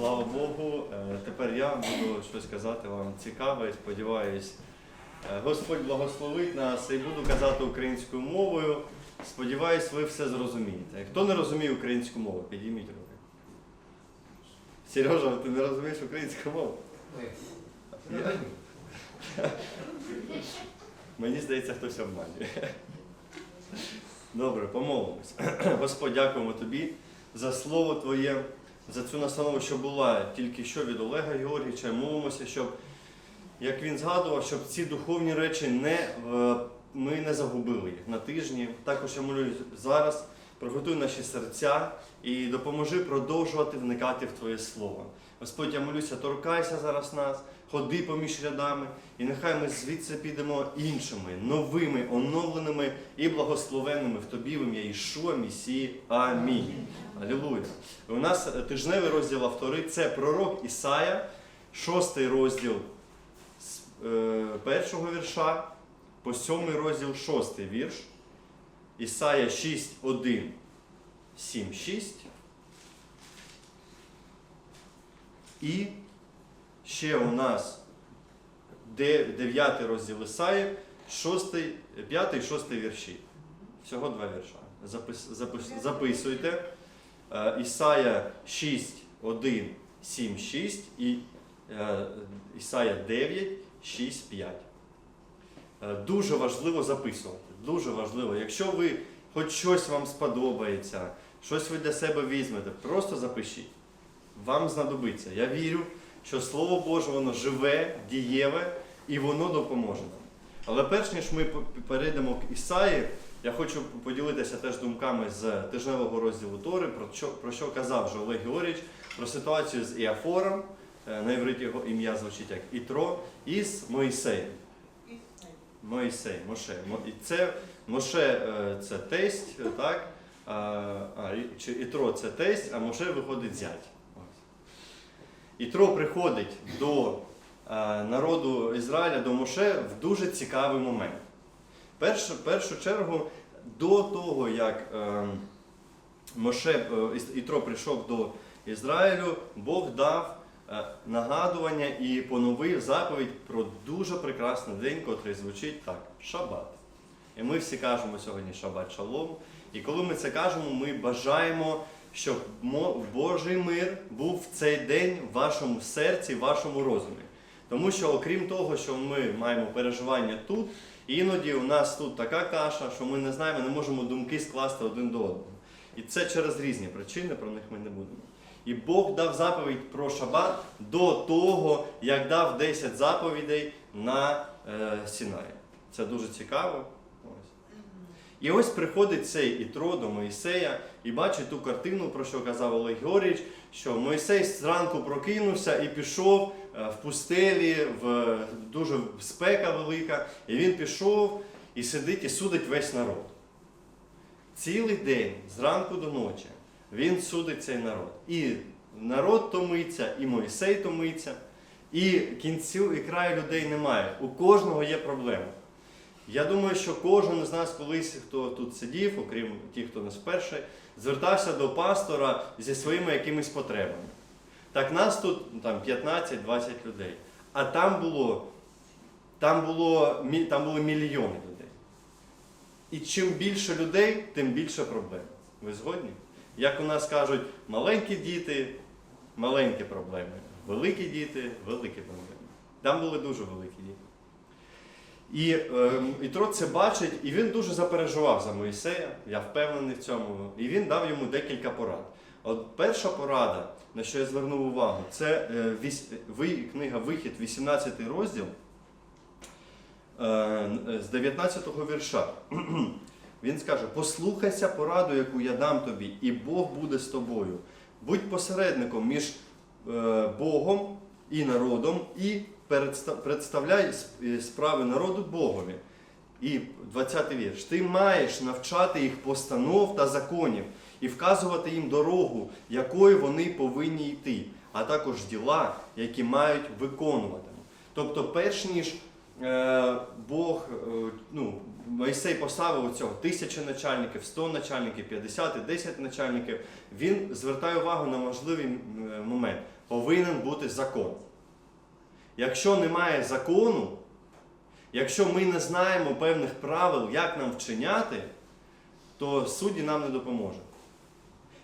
Слава Богу. Е, Тепер я буду щось казати вам цікаве, сподіваюсь. Е, Господь благословить нас і буду казати українською мовою. Сподіваюсь, ви все зрозумієте. Хто не розуміє українську мову, підійміть руки. Сережа, ти не розумієш українську мову? Я- Мені здається, хтось обманює. Добре, помолимось. Господь, дякуємо тобі за слово Твоє, за цю настанову, що була тільки що від Олега Георгійовича. Молимося, щоб, як він згадував, щоб ці духовні речі не, е, ми не загубили їх на тижні. Також я молюсь зараз, приготуй наші серця і допоможи продовжувати вникати в Твоє Слово. Господь, я молюся, торкайся зараз нас, ходи поміж рядами, і нехай ми звідси підемо іншими, новими, оновленими і благословенними в тобі в ім'я Ішуа, Місії. Амінь. Алілуя. У нас тижневий розділ автори це пророк Ісая, шостий розділ з е, першого вірша, по сьомий розділ шостий вірш. Ісая 6, 1, 7, 6. І ще у нас де- дев'ятий розділ Ісаї, шостий, п'ятий, шостий вірші. Всього два вірша. Запис, запис, записуйте. Е, Ісая 6, 1, 7, 6 і е, Ісая 9, 6, 5. Е, Дуже важливо записувати. Дуже важливо. Якщо ви хоч щось вам сподобається, щось ви для себе візьмете, просто запишіть. Вам знадобиться. Я вірю, що Слово Боже, воно живе, дієве і воно допоможе нам. Але перш ніж ми перейдемо к Ісаї, я хочу поділитися теж думками з тижневого розділу Тори, про що, про що казав вже Олег Георгійович, про ситуацію з Іафором, е, на івриті його ім'я звучить як Ітро, і з Моїсеєм. Моїсей, Моше. І це Моше е, це тесть, е, так? А, Ітро це тесть, а Моше виходить зять. Ітро приходить до е, народу Ізраїля, до Моше в дуже цікавий момент. Перш, в першу чергу, до того, як е, Моше, е, Ітро прийшов до Ізраїлю, Бог дав е, нагадування і поновив заповідь про дуже прекрасний день, котрий звучить так: Шабат. І ми всі кажемо сьогодні Шабат Шалом. І коли ми це кажемо, ми бажаємо, щоб Божий мир був в цей день в вашому серці, в вашому розумі. Тому що, окрім того, що ми маємо переживання тут, іноді у нас тут така каша, що ми не знаємо, не можемо думки скласти один до одного. І це через різні причини, про них ми не будемо. І Бог дав заповідь про шабат до того, як дав 10 заповідей на е, Сінаї. Це дуже цікаво. Ось. І ось приходить цей Ітро до Моїсея і бачить ту картину, про що казав Олег Георгійович, що Моїсей зранку прокинувся і пішов е, в пустелі, в дуже спека велика, і він пішов і сидить і судить весь народ. Цілий день, зранку до ночі, він судить цей народ. І народ томиться, і Моїсей томиться, і кінцю і краю людей немає. У кожного є проблема. Я думаю, що кожен з нас колись, хто тут сидів, окрім тих, хто не сперший, звертався до пастора зі своїми якимись потребами. Так нас тут ну, там 15-20 людей. А там було, там було, там були мільйони людей. І чим більше людей, тим більше проблем. Ви згодні? Як у нас кажуть, маленькі діти, маленькі проблеми. Великі діти, великі проблеми. Там були дуже великі діти. І е, Ітро це бачить, і він дуже запереживав за Моїсея, я впевнений в цьому. І він дав йому декілька порад. От перша порада, на що я звернув увагу, це е, книга Вихід, 18 розділ е, з 19 вірша. Він скаже: послухайся пораду, яку я дам тобі, і Бог буде з тобою. Будь посередником між е, Богом і народом, і представляй е, справи народу Богові. І 20 вірш. Ти маєш навчати їх постанов та законів і вказувати їм дорогу, якою вони повинні йти, а також діла, які мають виконувати. Тобто, перш ніж е, Бог, е, ну, Мойсей поставив цього тисячі начальників, 100 начальників, 50 і 10 начальників, він звертає увагу на важливий момент. Повинен бути закон. Якщо немає закону, якщо ми не знаємо певних правил, як нам вчиняти, то судді нам не допоможуть.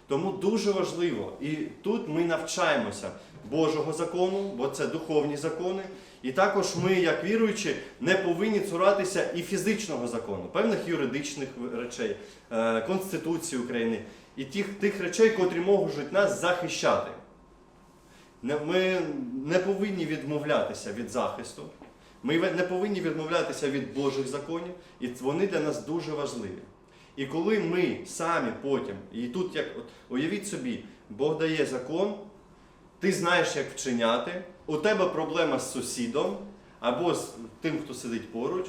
Тому дуже важливо, і тут ми навчаємося Божого закону, бо це духовні закони. І також ми, як віруючі, не повинні цуратися і фізичного закону, певних юридичних речей, е, Конституції України і тих, тих речей, котрі можуть нас захищати. Ми не повинні відмовлятися від захисту. Ми не повинні відмовлятися від Божих законів, і вони для нас дуже важливі. І коли ми самі потім, і тут як от, уявіть собі, Бог дає закон, ти знаєш, як вчиняти, у тебе проблема з сусідом або з тим, хто сидить поруч,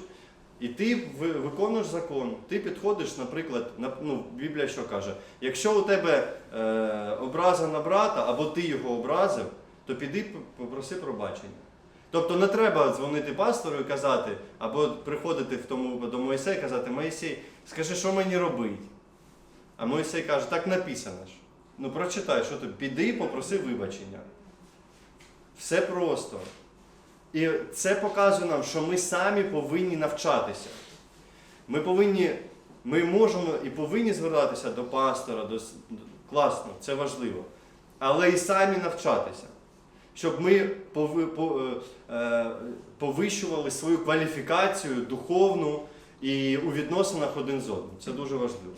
і ти виконуєш закон. Ти підходиш, наприклад, на, ну, Біблія що каже: якщо у тебе е, образа на брата, або ти його образив, то піди попроси пробачення. Тобто не треба дзвонити пастору і казати, або приходити в тому до Моїсея і казати, Моїсей, скажи, що мені робити? А Моїсей каже, так написано ж. Ну прочитай, що ти піди і попроси вибачення. Все просто. І це показує нам, що ми самі повинні навчатися. Ми повинні, ми можемо і повинні звертатися до пастора, до, класно, це важливо. Але і самі навчатися. Щоб ми е, е, повищували свою кваліфікацію духовну і у відносинах один з одним. Це дуже важливо.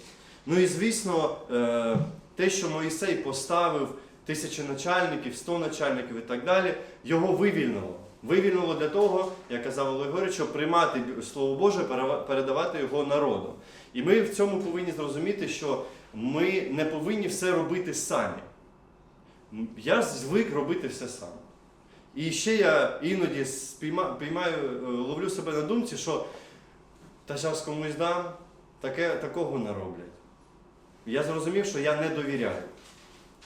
Ну і звісно, е, те, що Моїсей поставив тисячі начальників, сто начальників і так далі, його вивільнило. Вивільнило для того, як казав Олег Григорович, щоб приймати Слово Боже, передавати його народу. І ми в цьому повинні зрозуміти, що ми не повинні все робити самі. Я звик робити все сам. І ще я іноді спійма- піймаю, е, ловлю себе на думці, що та зараз комусь дам, таке, такого не роблять. Я зрозумів, що я не довіряю.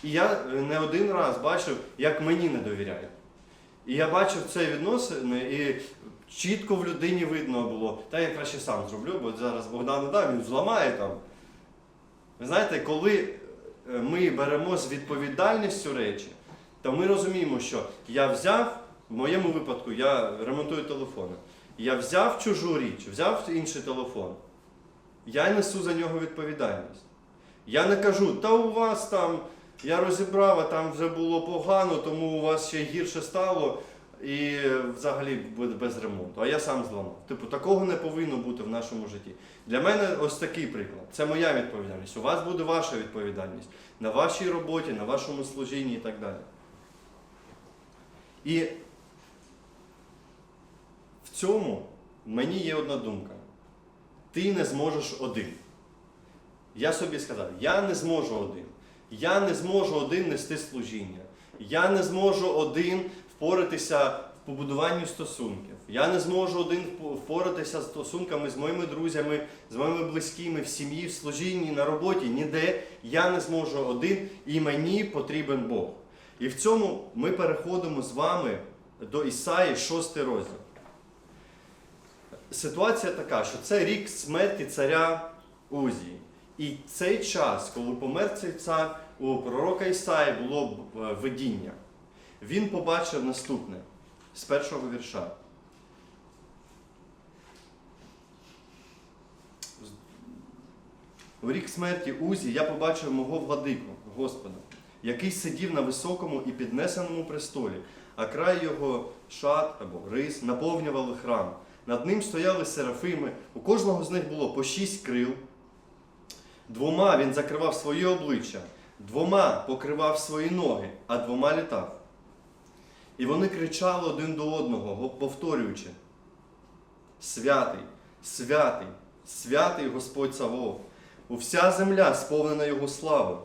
І я е, не один раз бачив, як мені не довіряють. І я бачив це відносини, і чітко в людині видно було, та я краще сам зроблю, бо зараз Богдан не дав, він зламає там. Ви знаєте, коли е, ми беремо з відповідальністю речі, то ми розуміємо, що я взяв, в моєму випадку, я ремонтую телефони. Я взяв чужу річ, взяв інший телефон. Я несу за нього відповідальність. Я не кажу, та у вас там, я розібрав, а там вже було погано, тому у вас ще гірше стало і взагалі буде без ремонту. А я сам зламав. Типу, такого не повинно бути в нашому житті. Для мене ось такий приклад. Це моя відповідальність. У вас буде ваша відповідальність на вашій роботі, на вашому служінні і так далі. І в цьому мені є одна думка. Ти не зможеш один. Я собі сказав, я не зможу один. Я не зможу один нести служіння. Я не зможу один впоратися в побудуванні стосунків. Я не зможу один впоратися з стосунками з моїми друзями, з моїми близькими в сім'ї, в служінні, на роботі, ніде. Я не зможу один, і мені потрібен Бог. І в цьому ми переходимо з вами до Ісаї, 6 розділ. Ситуація така, що це рік смерті царя Узії. І цей час, коли помер цей цар, у пророка Ісаї було е, видіння. Він побачив наступне з першого вірша. У рік смерті Узі я побачив мого владику, Господа, який сидів на високому і піднесеному престолі, а край його шат або рис наповнювали храм. Над ним стояли серафими, у кожного з них було по шість крил. Двома він закривав своє обличчя, двома покривав свої ноги, а двома літав. І вони кричали один до одного, повторюючи: Святий, святий, святий Господь Савов, вся земля сповнена Його слави.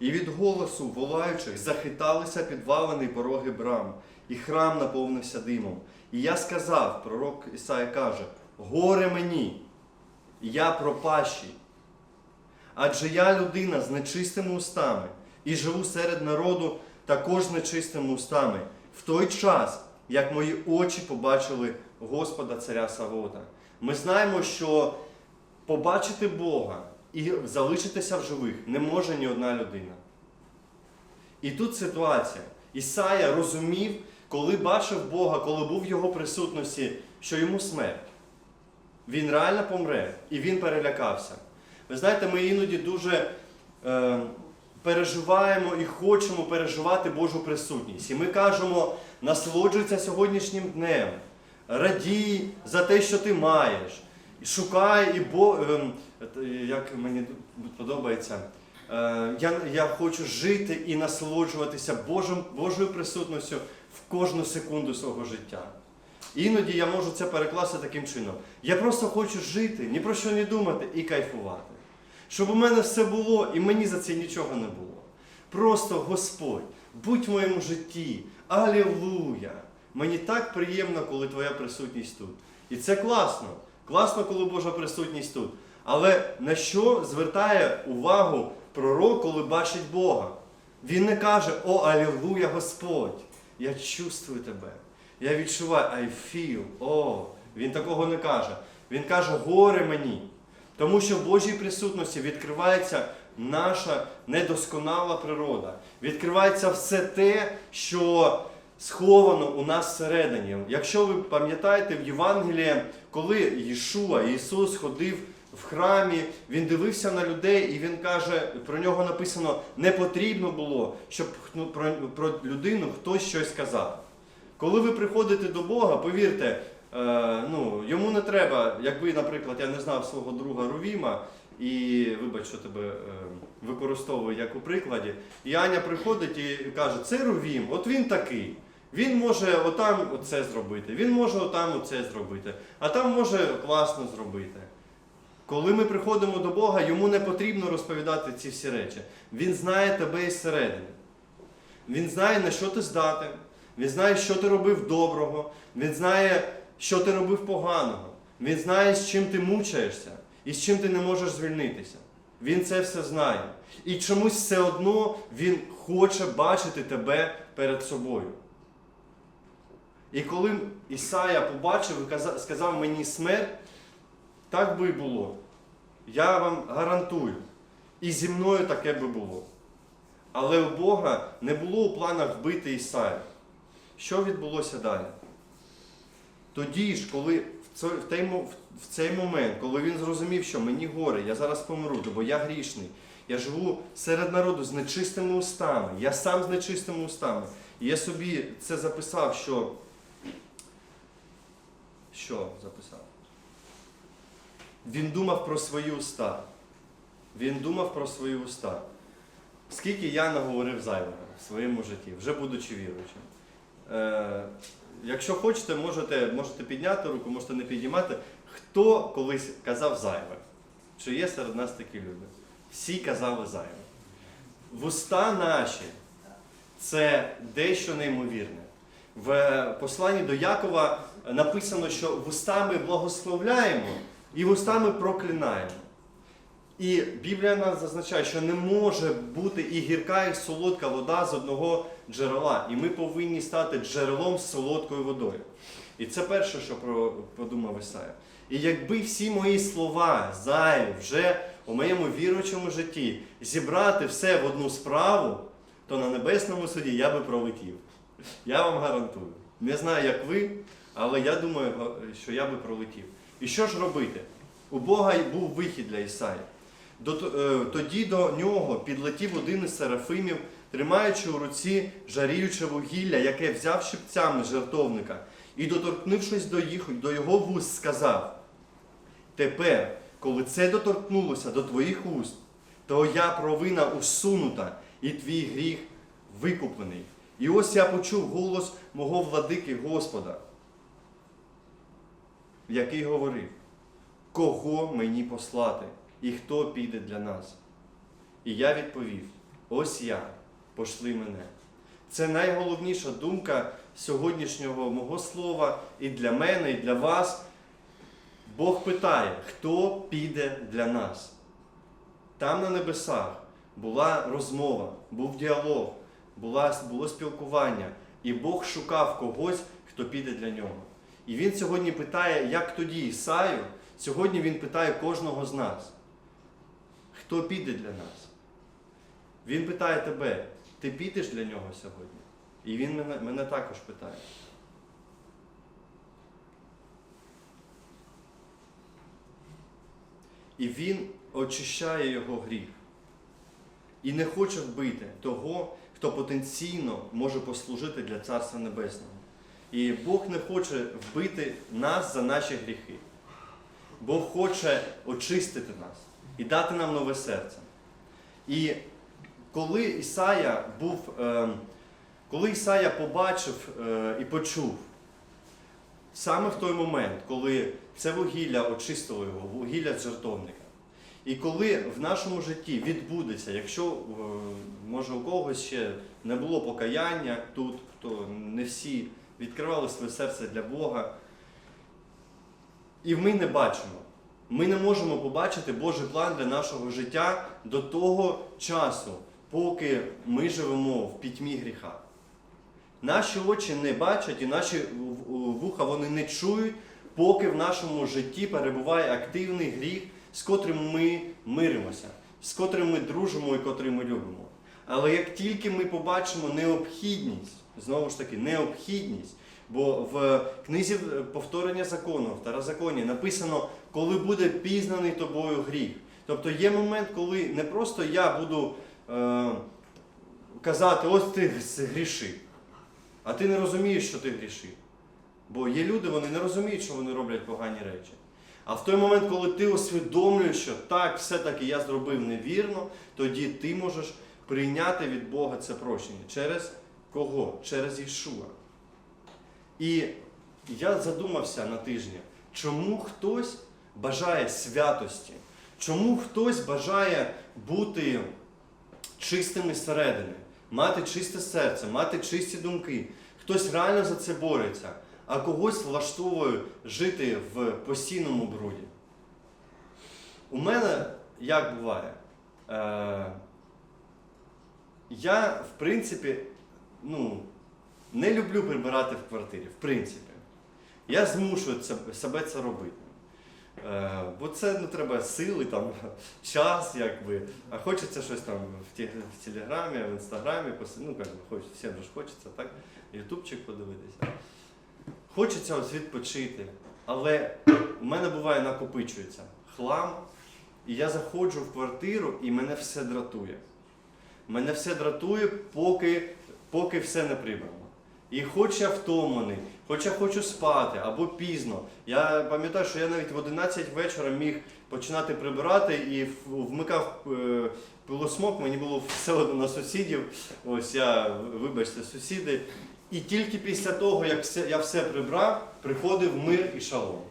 І від голосу волаючих захиталися підвалини й пороги брам, і храм наповнився димом. І я сказав, пророк Ісая каже: Горе мені, я пропащий. Адже я людина з нечистими устами і живу серед народу також нечистими устами, в той час, як мої очі побачили Господа Царя Савота. Ми знаємо, що побачити Бога і залишитися в живих не може ні одна людина. І тут ситуація. Ісая розумів, коли бачив Бога, коли був в його присутності, що йому смерть. Він реально помре, і він перелякався. Ви знаєте, ми іноді дуже е, переживаємо і хочемо переживати Божу присутність. І ми кажемо, насолоджуйся сьогоднішнім днем, радій за те, що ти маєш. Шукай і Бо, е, як мені подобається. Е, Я, я хочу жити і насолоджуватися Божим, Божою присутністю в кожну секунду свого життя. Іноді я можу це перекласти таким чином. Я просто хочу жити, ні про що не думати і кайфувати. Щоб у мене все було і мені за це нічого не було. Просто Господь, будь в моєму житті. Алілуя! Мені так приємно, коли Твоя присутність тут. І це класно. Класно, коли Божа присутність тут. Але на що звертає увагу пророк, коли бачить Бога? Він не каже, о, алілуя, Господь! Я чувствую тебе. Я відчуваю, I feel, о, він такого не каже. Він каже, горе мені. Тому що в Божій присутності відкривається наша недосконала природа. Відкривається все те, що сховано у нас всередині. Якщо ви пам'ятаєте в Євангелії, коли Єшуа, Ісус ходив в храмі, він дивився на людей і він каже, про нього написано, не потрібно було, щоб про, людину хтось щось сказав. Коли ви приходите до Бога, повірте, ну, йому не треба, якби, наприклад, я не знав свого друга Рувіма, і вибач, що тебе е, використовую як у прикладі, і Аня приходить і каже, це Рувім, от він такий. Він може отам оце зробити, він може отам оце зробити, а там може класно зробити. Коли ми приходимо до Бога, йому не потрібно розповідати ці всі речі. Він знає тебе із середини. Він знає, на що ти здатен. Він знає, що ти робив доброго. Він знає, що ти робив поганого. Він знає, з чим ти мучаєшся і з чим ти не можеш звільнитися. Він це все знає. І чомусь все одно він хоче бачити тебе перед собою. І коли Ісая побачив і сказав мені смерть, так би і було. Я вам гарантую. І зі мною таке би було. Але у Бога не було у планах вбити Ісаю. Що відбулося далі? Тоді ж, коли в цей, в цей момент, коли він зрозумів, що мені горе, я зараз помру, бо я грішний, я живу серед народу з нечистими устами, я сам з нечистими устами. І я собі це записав, що. Що записав? Він думав про свої уста. Він думав про свої уста. Скільки я наговорив зайвого в своєму житті, вже будучи віруючим. Якщо хочете, можете, можете підняти руку, можете не піднімати. Хто колись казав зайве? Чи є серед нас такі люди? Всі казали зайве. Вуста наші це дещо неймовірне. В посланні до Якова написано, що вустами благословляємо і вустами проклинаємо. І Біблія нас зазначає, що не може бути і гірка, і солодка вода з одного джерела. І ми повинні стати джерелом з солодкою водою. І це перше, що подумав Ісая. І якби всі мої слова зайві вже у моєму віруючому житті зібрати все в одну справу, то на небесному суді я би пролетів. Я вам гарантую. Не знаю, як ви, але я думаю, що я би пролетів. І що ж робити? У Бога був вихід для Ісаї. Е, тоді до нього підлетів один із серафимів, тримаючи у руці жаріюче вугілля, яке взяв щипцями жертовника, і, доторкнувшись до, їх, до його вуст, сказав: Тепер, коли це доторкнулося до твоїх уст, то я провина усунута, і твій гріх викуплений. І ось я почув голос мого владики Господа, який говорив, кого мені послати і хто піде для нас? І я відповів: ось я, пошли мене. Це найголовніша думка сьогоднішнього мого слова і для мене, і для вас. Бог питає, хто піде для нас? Там на небесах була розмова, був діалог, було спілкування, і Бог шукав когось, хто піде для нього. І він сьогодні питає, як тоді Ісаю, сьогодні він питає кожного з нас. Хто піде для нас? Він питає тебе, ти підеш для нього сьогодні? І він мене, мене також питає. І він очищає його гріх. І не хоче вбити того, хто потенційно може послужити для Царства Небесного. І Бог не хоче вбити нас за наші гріхи. Бог хоче очистити нас і дати нам нове серце. І коли Ісая був, е, коли Ісая побачив е, і почув, саме в той момент, коли це вугілля очистило його, вугілля жертовника. І коли в нашому житті відбудеться, якщо е, може у когось ще не було покаяння тут, хто не всі відкривали своє серце для Бога, і ми не бачимо. Ми не можемо побачити Божий план для нашого життя до того часу, поки ми живемо в пітьмі гріха. Наші очі не бачать і наші вуха вони не чують, поки в нашому житті перебуває активний гріх, з котрим ми миримося, з котрим ми дружимо і котрий ми любимо. Але як тільки ми побачимо необхідність, знову ж таки, необхідність, бо в книзі повторення закону, в Второзаконі написано, коли буде пізнаний тобою гріх. Тобто є момент, коли не просто я буду е, казати, ось ти грішив, а ти не розумієш, що ти грішив. Бо є люди, вони не розуміють, що вони роблять погані речі. А в той момент, коли ти усвідомлюєш, що так, все-таки я зробив невірно, тоді ти можеш прийняти від Бога це прощення. Через кого? Через Ішуа. І я задумався на тижні, чому хтось бажає святості, чому хтось бажає бути чистим із середини, мати чисте серце, мати чисті думки. Хтось реально за це бореться, а когось влаштовує жити в постійному бруді. У мене як буває? Е, я, в принципі, ну, не люблю прибирати в квартирі, в принципі. Я змушую себе це робити. Е, бо це не треба сили, там, час, якби. А хочеться щось там в, телеграмі, в інстаграмі, ну, як би, хоч, всім ж хочеться, так? Ютубчик подивитися. Хочеться ось відпочити. Але у мене буває накопичується хлам, і я заходжу в квартиру, і мене все дратує. Мене все дратує, поки, поки все не прибрано. І хоч я втомлений, хоч я хочу спати або пізно. Я пам'ятаю, що я навіть в 11 вечора міг починати прибирати і вмикав е, пилосмок, мені було все одно на сусідів. Ось я, вибачте, сусіди. І тільки після того, як все, я все прибрав, приходив мир і шалом.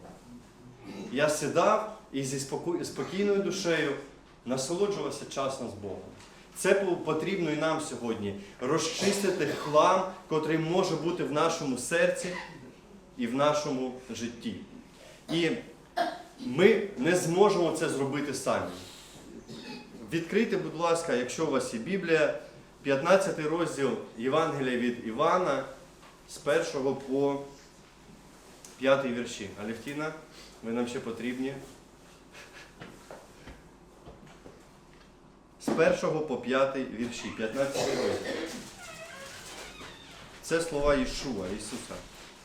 Я сідав і зі спокійною душею насолоджувався часом з Богом. Це потрібно і нам сьогодні розчистити хлам, котрий може бути в нашому серці і в нашому житті. І ми не зможемо це зробити самі. Відкрийте, будь ласка, якщо у вас є Біблія, 15 розділ Євангелія від Івана з 1 по 5 вірші. Алевтіна, ви нам ще потрібні. З 1 по 5 вірші, 15 розділ. Це слова Ішуа, Ісуса.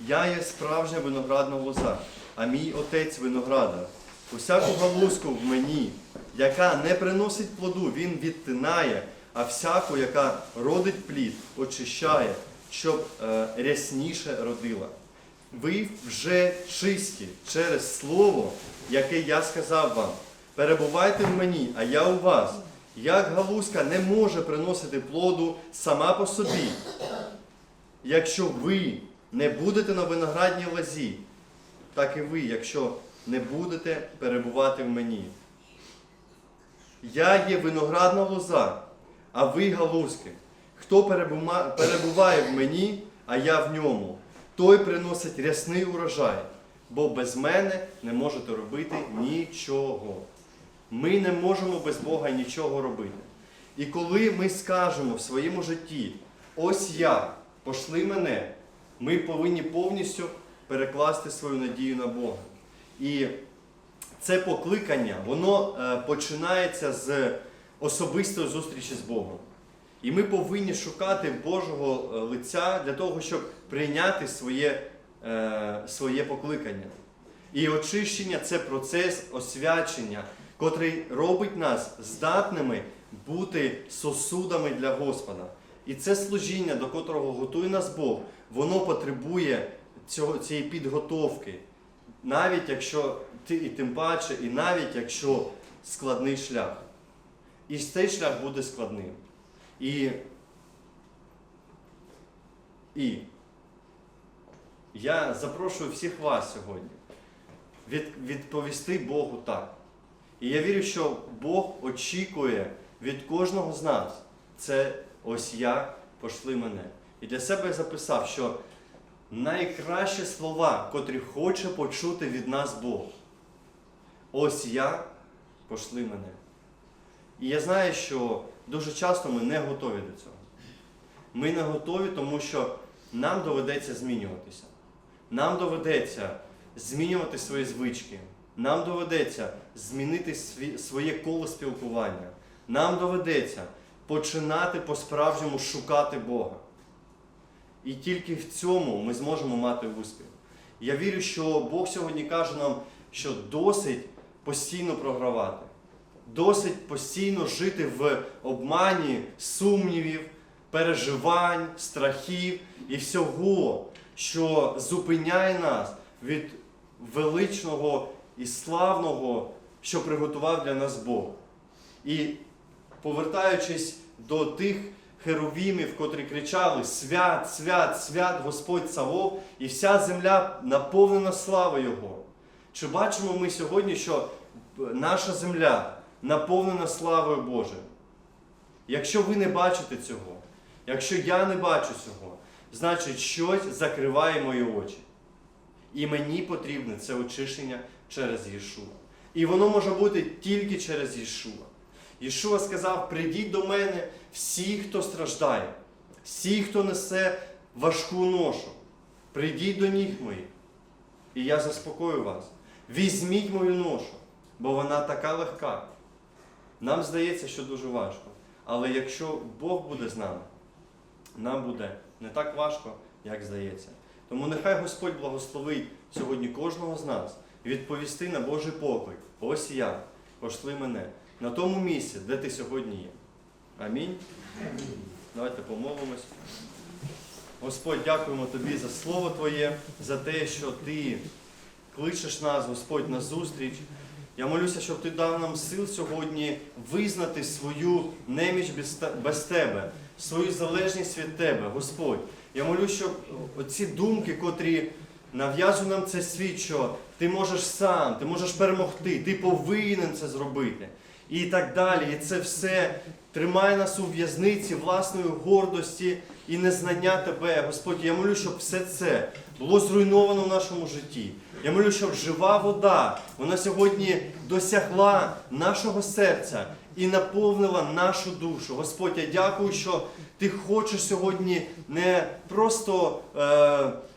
Я є справжня виноградна лоза, а мій отець виноградар. Усяку галузку в мені, яка не приносить плоду, він відтинає, а всяку, яка родить плід, очищає, щоб е, рясніше родила. Ви вже чисті через слово, яке я сказав вам. Перебувайте в мені, а я у вас. Як галузка не може приносити плоду сама по собі, якщо ви не будете на виноградній лозі, так і ви, якщо не будете перебувати в мені. Я є виноградна лоза, а ви галузки. Хто перебуває в мені, а я в ньому, той приносить рясний урожай, бо без мене не можете робити нічого. Ми не можемо без Бога нічого робити. І коли ми скажемо в своєму житті, ось я, пошли мене, ми повинні повністю перекласти свою надію на Бога. І це покликання, воно е, починається з особистої зустрічі з Богом. І ми повинні шукати Божого е, лиця для того, щоб прийняти своє, е, своє покликання. І очищення це процес освячення, котрий робить нас здатними бути сосудами для Господа. І це служіння, до котрого готує нас Бог, воно потребує цього, цієї підготовки. Навіть якщо ти і тим паче, і навіть якщо складний шлях. І цей шлях буде складним. І, і я запрошую всіх вас сьогодні від, відповісти Богу так. І я вірю, що Бог очікує від кожного з нас. Це ось я пошли мене. І для себе я записав, що найкращі слова, котрі хоче почути від нас Бог. Ось я пошли мене. І я знаю, що дуже часто ми не готові до цього. Ми не готові, тому що нам доведеться змінюватися. Нам доведеться змінювати свої звички. Нам доведеться змінити своє коло спілкування. Нам доведеться починати по-справжньому шукати Бога. І тільки в цьому ми зможемо мати успіх. Я вірю, що Бог сьогодні каже нам, що досить постійно програвати, досить постійно жити в обмані сумнівів, переживань, страхів і всього, що зупиняє нас від величного і славного, що приготував для нас Бог. І повертаючись до тих херовімів, котрі кричали Свят, свят, свят Господь Савов, і вся земля наповнена славою Його. Чи бачимо ми сьогодні, що наша земля наповнена славою Божою? Якщо ви не бачите цього, якщо я не бачу цього, значить щось закриває мої очі. І мені потрібне це очищення через Єшуа. І воно може бути тільки через Єшуа. Єшуа сказав: прийдіть до мене всі, хто страждає, всі, хто несе важку ношу. Прийдіть до ніг моїх, і я заспокою вас. Візьміть мою ношу, бо вона така легка. Нам здається, що дуже важко. Але якщо Бог буде з нами, нам буде не так важко, як здається. Тому нехай Господь благословить сьогодні кожного з нас відповісти на Божий поклик. Ось я, пошли мене на тому місці, де ти сьогодні є. Амінь. Давайте помолимось. Господь, дякуємо Тобі за Слово Твоє, за те, що Ти кличеш нас, Господь, на зустріч. Я молюся, щоб Ти дав нам сил сьогодні визнати свою неміч без Тебе, свою залежність від Тебе, Господь. Я молюся, щоб оці думки, котрі нав'язують нам цей світ, що ти можеш сам, ти можеш перемогти, ти повинен це зробити. І так далі. І це все тримає нас у в'язниці власної гордості і незнання Тебе. Господь, я молю, щоб все це було зруйновано в нашому житті. Я молю, щоб жива вода, вона сьогодні досягла нашого серця і наповнила нашу душу. Господь, я дякую, що Ти хочеш сьогодні не просто. Е-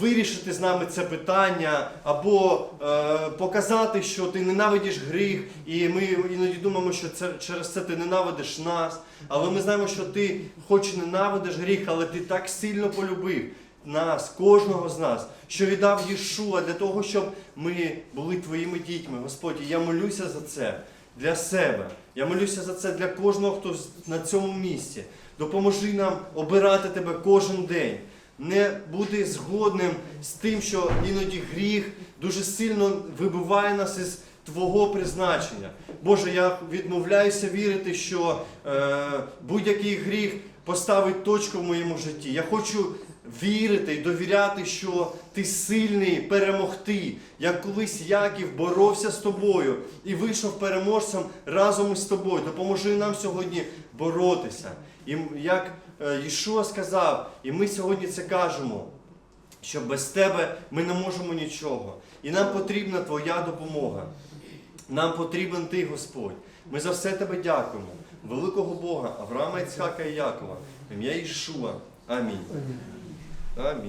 вирішити з нами це питання, або е, показати, що ти ненавидиш гріх, і ми іноді думаємо, що це через це ти ненавидиш нас. Але ми знаємо, що ти хоч ненавидиш гріх, але ти так сильно полюбив нас, кожного з нас, що віддав Єшуа для того, щоб ми були твоїми дітьми. Господь, я молюся за це для себе. Я молюся за це для кожного, хто на цьому місці. Допоможи нам обирати тебе кожен день не бути згодним з тим, що іноді гріх дуже сильно вибиває нас із Твого призначення. Боже, я відмовляюся вірити, що е, будь-який гріх поставить точку в моєму житті. Я хочу вірити і довіряти, що ти сильний перемогти, як колись Яків боровся з тобою і вийшов переможцем разом із тобою. Допоможи нам сьогодні боротися. І як е, Єшуа сказав, і ми сьогодні це кажемо, що без тебе ми не можемо нічого. І нам потрібна Твоя допомога. Нам потрібен Ти, Господь. Ми за все Тебе дякуємо. Великого Бога, Авраама, Іцхака і Якова. Ім'я Ішуа. Амінь. Амінь.